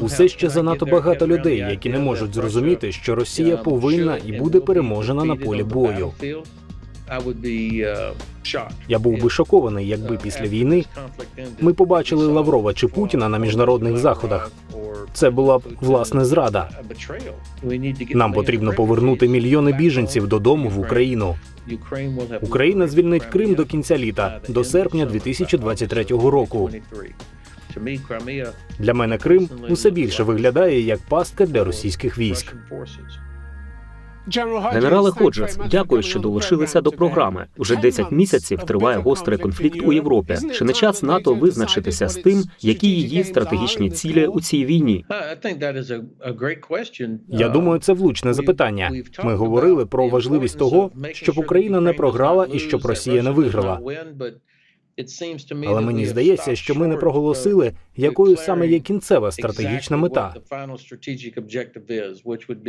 Усе ще занадто багато людей, які не можуть зрозуміти, що Росія повинна і буде переможена на полі бою. Я був би шокований, якби після війни ми побачили Лаврова чи Путіна на міжнародних заходах. Це була б власне зрада. Нам потрібно повернути мільйони біженців додому в Україну. Україна звільнить Крим до кінця літа, до серпня 2023 року. Для мене Крим усе більше виглядає як пастка для російських військ. Генерале Ходжес, дякую, що долучилися до програми. Уже 10 місяців триває гострий конфлікт у Європі. Чи не час НАТО визначитися з тим, які її стратегічні цілі у цій війні? Я думаю, це влучне запитання. Ми говорили про важливість того, щоб Україна не програла і щоб Росія не виграла. Але мені здається, що ми не проголосили, якою саме є кінцева стратегічна мета.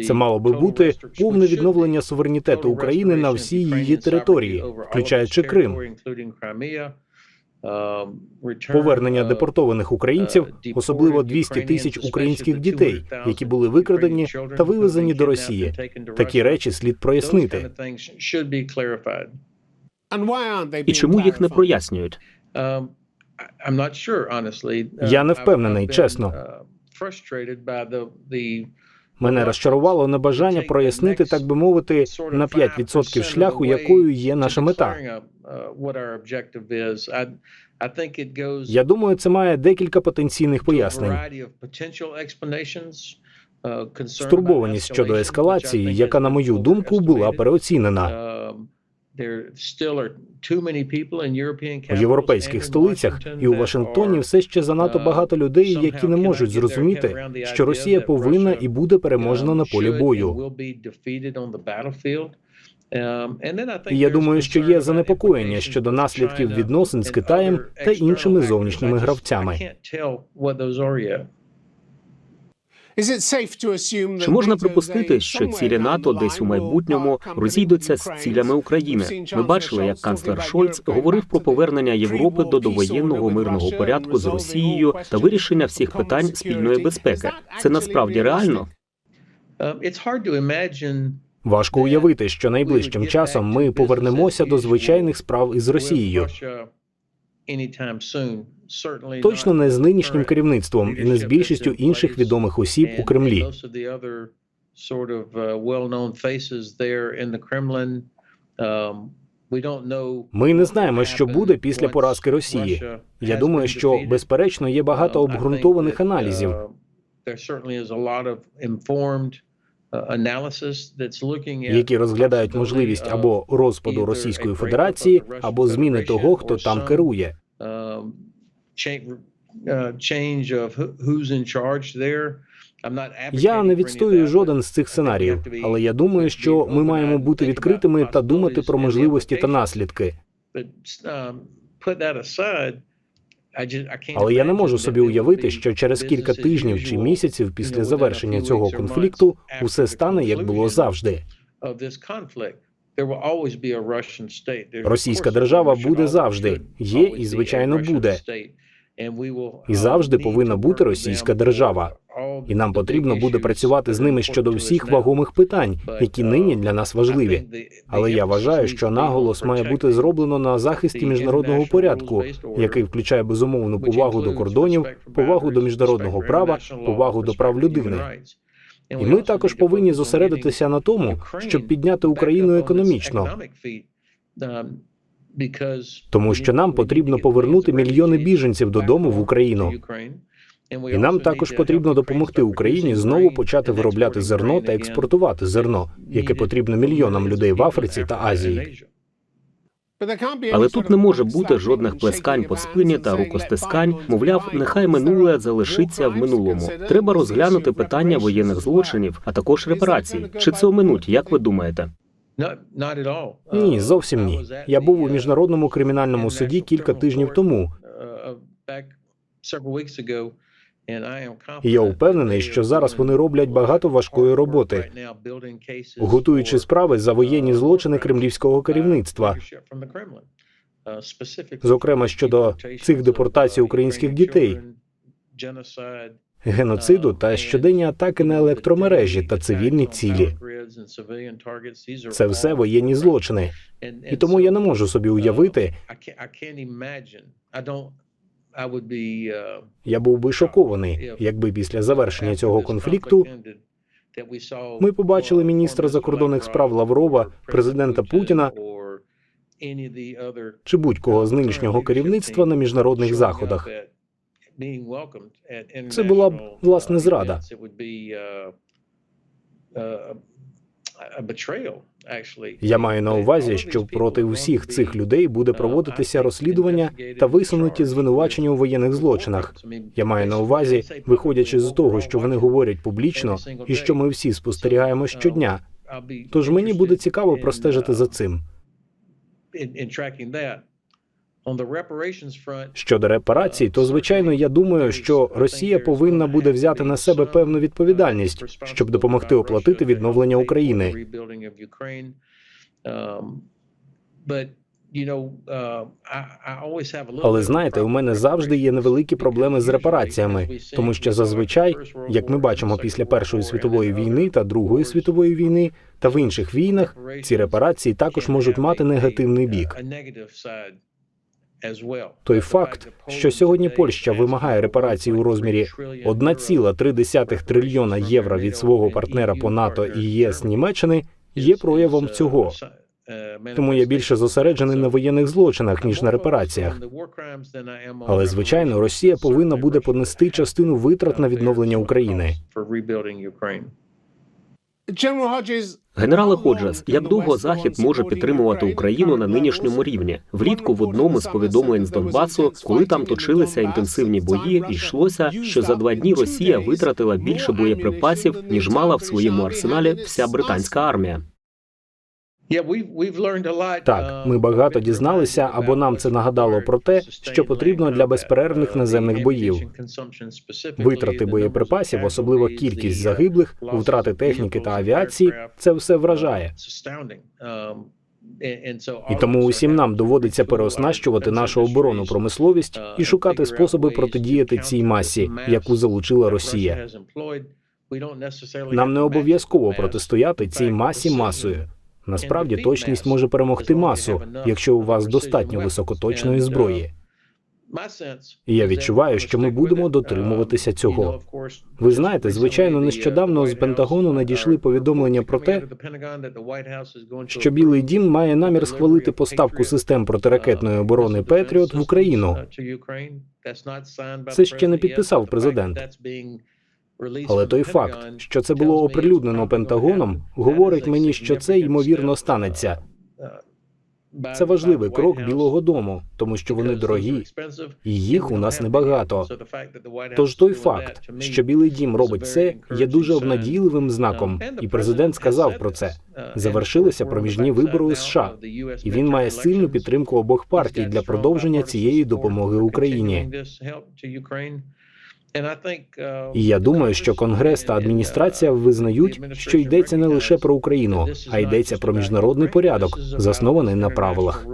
Це мало би бути повне відновлення суверенітету України на всій її території, включаючи Крим, повернення депортованих українців, особливо 200 тисяч українських дітей, які були викрадені та вивезені до Росії. Такі речі слід прояснити. І чому їх не прояснюють? Я не впевнений, чесно. Мене розчарувало небажання прояснити, так би мовити, на 5% шляху, якою є наша мета. Я думаю, це має декілька потенційних пояснень. Стурбованість щодо ескалації, яка, на мою думку, була переоцінена. У європейських столицях і у Вашингтоні все ще занадто багато людей, які не можуть зрозуміти, що Росія повинна і буде переможена на полі бою. І я думаю, що є занепокоєння щодо наслідків відносин з Китаєм та іншими зовнішніми гравцями. Чи можна припустити, що цілі НАТО десь у майбутньому розійдуться з цілями України? Ми бачили, як канцлер Шольц говорив про повернення Європи до довоєнного мирного порядку з Росією та вирішення всіх питань спільної безпеки. Це насправді реально? Важко уявити, що найближчим часом ми повернемося до звичайних справ із Росією. Точно не з нинішнім керівництвом і не з більшістю інших відомих осіб у Кремлі. Ми не знаємо, що буде після поразки Росії. Я думаю, що безперечно є багато обґрунтованих аналізів. які розглядають можливість або розпаду Російської Федерації, або зміни того, хто там керує. Я не відстоюю жоден з цих сценаріїв, але я думаю, що ми маємо бути відкритими та думати про можливості та наслідки. Але я не можу собі уявити, що через кілька тижнів чи місяців після завершення цього конфлікту усе стане як було завжди. Російська держава буде завжди, є і звичайно буде. І завжди повинна бути російська держава. І нам потрібно буде працювати з ними щодо всіх вагомих питань, які нині для нас важливі. Але я вважаю, що наголос має бути зроблено на захисті міжнародного порядку, який включає безумовну повагу до кордонів, повагу до міжнародного права, повагу до прав людини. І ми також повинні зосередитися на тому, щоб підняти Україну економічно. Тому що нам потрібно повернути мільйони біженців додому в Україну. І нам також потрібно допомогти Україні знову почати виробляти зерно та експортувати зерно, яке потрібно мільйонам людей в Африці та Азії. Але тут не може бути жодних плескань по спині та рукостискань. Мовляв, нехай минуле залишиться в минулому. Треба розглянути питання воєнних злочинів, а також репарацій. Чи це оминуть, як ви думаєте? Ні, зовсім ні. Я був у міжнародному кримінальному суді кілька тижнів тому. І я впевнений, що зараз вони роблять багато важкої роботи, готуючи справи за воєнні злочини кремлівського керівництва, зокрема щодо цих депортацій українських дітей, геноциду та щоденні атаки на електромережі та цивільні цілі. Це все воєнні злочини. І тому я не можу собі уявити, я був би шокований, якби після завершення цього конфлікту ми побачили міністра закордонних справ Лаврова, президента Путіна чи будь-кого з нинішнього керівництва на міжнародних заходах. Це була б власне зрада. Я маю на увазі, що проти усіх цих людей буде проводитися розслідування та висунуті звинувачення у воєнних злочинах. Я маю на увазі, виходячи з того, що вони говорять публічно, і що ми всі спостерігаємо щодня. Тож мені буде цікаво простежити за цим. Щодо репарацій, то звичайно я думаю, що Росія повинна буде взяти на себе певну відповідальність, щоб допомогти оплатити відновлення України. Але знаєте, у мене завжди є невеликі проблеми з репараціями, тому що зазвичай, як ми бачимо після Першої світової війни та Другої світової війни, та в інших війнах, ці репарації також можуть мати негативний бік. Той факт, що сьогодні Польща вимагає репарацій у розмірі 1,3 трильйона євро від свого партнера по НАТО і ЄС Німеччини, є проявом цього. Тому я більше зосереджений на воєнних злочинах ніж на репараціях. Але звичайно, Росія повинна буде понести частину витрат на відновлення України. Генерале Ходжес, як довго Захід може підтримувати Україну на нинішньому рівні? Влітку в одному з повідомлень з Донбасу, коли там точилися інтенсивні бої, йшлося, що за два дні Росія витратила більше боєприпасів ніж мала в своєму арсеналі вся британська армія. Так, ми багато дізналися, або нам це нагадало про те, що потрібно для безперервних наземних боїв. Витрати боєприпасів, особливо кількість загиблих, втрати техніки та авіації, це все вражає. І тому усім нам доводиться переоснащувати нашу оборонну промисловість і шукати способи протидіяти цій масі, яку залучила Росія. Нам не обов'язково протистояти цій масі масою. Насправді точність може перемогти масу, якщо у вас достатньо високоточної зброї. І я відчуваю, що ми будемо дотримуватися цього. Ви знаєте, звичайно, нещодавно з Пентагону надійшли повідомлення про те, що Білий Дім має намір схвалити поставку систем протиракетної оборони Петріот в Україну. Це ще не підписав президент. Але той факт, що це було оприлюднено Пентагоном, говорить мені, що це ймовірно станеться. Це важливий крок Білого Дому, тому що вони дорогі, і їх у нас небагато. Тож той факт, що Білий Дім робить це, є дуже обнадійливим знаком, і президент сказав про це. Завершилися проміжні вибори у США, і він має сильну підтримку обох партій для продовження цієї допомоги Україні. І я думаю, що Конгрес та адміністрація визнають, що йдеться не лише про Україну, а йдеться про міжнародний порядок, заснований на правилах.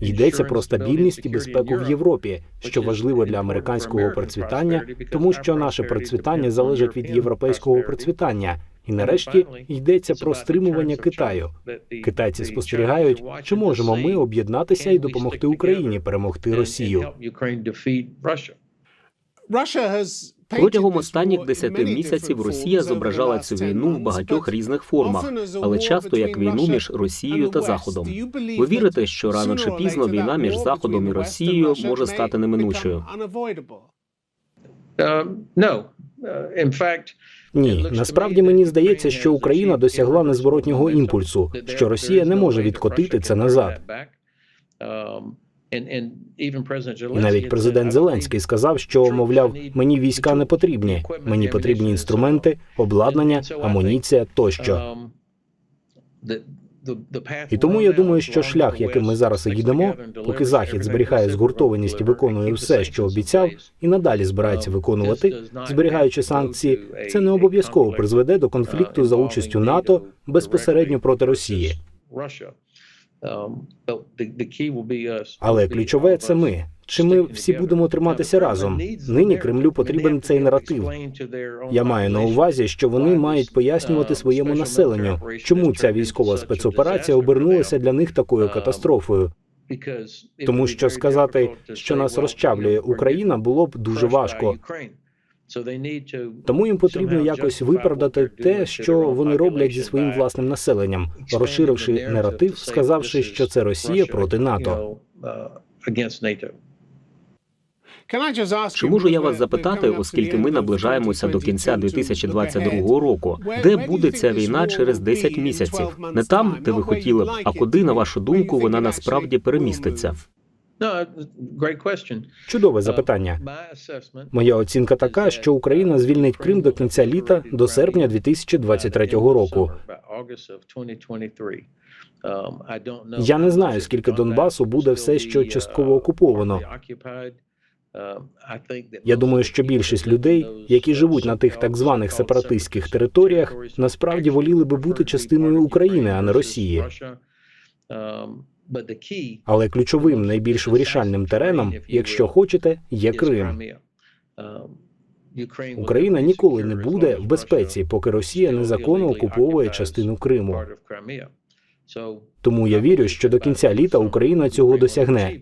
Йдеться про стабільність і безпеку в Європі, що важливо для американського процвітання, тому що наше процвітання залежить від європейського процвітання. І нарешті йдеться про стримування Китаю. Китайці спостерігають, чи можемо ми об'єднатися і допомогти Україні перемогти Росію. Протягом останніх десяти місяців Росія зображала цю війну в багатьох різних формах, але часто як війну між Росією та Заходом. Ви вірите, що рано чи пізно війна між Заходом і Росією може стати неминучою? Ні, насправді мені здається, що Україна досягла незворотнього імпульсу, що Росія не може відкотити це назад. І навіть президент Зеленський сказав, що мовляв, мені війська не потрібні, мені потрібні інструменти, обладнання, амуніція тощо. І тому я думаю, що шлях, яким ми зараз їдемо, поки захід зберігає згуртованість і виконує все, що обіцяв, і надалі збирається виконувати, зберігаючи санкції, це не обов'язково призведе до конфлікту за участю НАТО безпосередньо проти Росії. Але ключове це ми. Чи ми всі будемо триматися разом? Нині Кремлю потрібен цей наратив. Я маю на увазі, що вони мають пояснювати своєму населенню, чому ця військова спецоперація обернулася для них такою катастрофою. Тому що сказати, що нас розчавлює Україна, було б дуже важко. Тому їм потрібно якось виправдати те, що вони роблять зі своїм власним населенням, розширивши наратив, сказавши, що це Росія проти НАТО. Чи можу я вас запитати, оскільки ми наближаємося до кінця 2022 року, де буде ця війна через 10 місяців? Не там, де ви хотіли б, а куди, на вашу думку, вона насправді переміститься? Чудове запитання. Моя оцінка така, що Україна звільнить Крим до кінця літа, до серпня 2023 року. Я не знаю, скільки Донбасу буде все ще частково окуповано. Я думаю, що більшість людей, які живуть на тих так званих сепаратистських територіях, насправді воліли би бути частиною України, а не Росії. Але ключовим, найбільш вирішальним тереном, якщо хочете, є Крим. Україна ніколи не буде в безпеці, поки Росія незаконно окуповує частину Криму. Тому я вірю, що до кінця літа Україна цього досягне.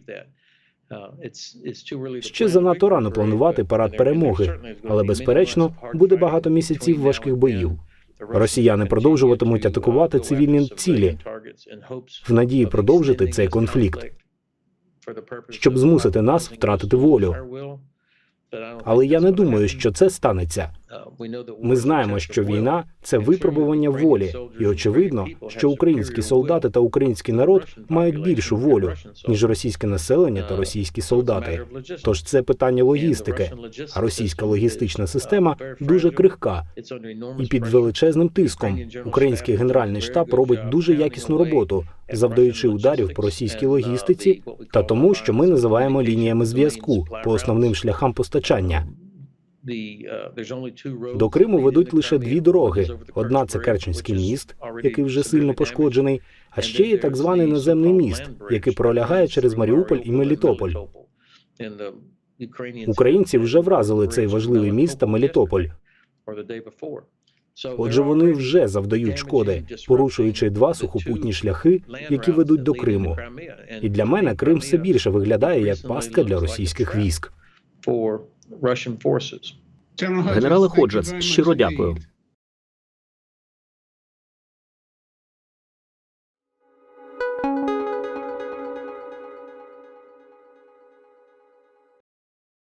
Ще занадто рано планувати парад перемоги, але безперечно буде багато місяців важких боїв. Росіяни продовжуватимуть атакувати цивільні цілі в надії продовжити цей конфлікт, щоб змусити нас втратити волю. Але я не думаю, що це станеться. Ми знаємо, що війна це випробування волі, і очевидно, що українські солдати та український народ мають більшу волю ніж російське населення та російські солдати. Тож це питання логістики. А російська логістична система дуже крихка і під величезним тиском. Український генеральний штаб робить дуже якісну роботу, завдаючи ударів по російській логістиці та тому, що ми називаємо лініями зв'язку по основним шляхам постачання. До Криму ведуть лише дві дороги: одна це Керченський міст, який вже сильно пошкоджений, а ще є так званий наземний міст, який пролягає через Маріуполь і Мелітополь. Українці вже вразили цей важливий міст та Мелітополь. Отже, вони вже завдають шкоди, порушуючи два сухопутні шляхи, які ведуть до Криму. І для мене Крим все більше виглядає як пастка для російських військ. Генерале Ходжес, щиро дякую.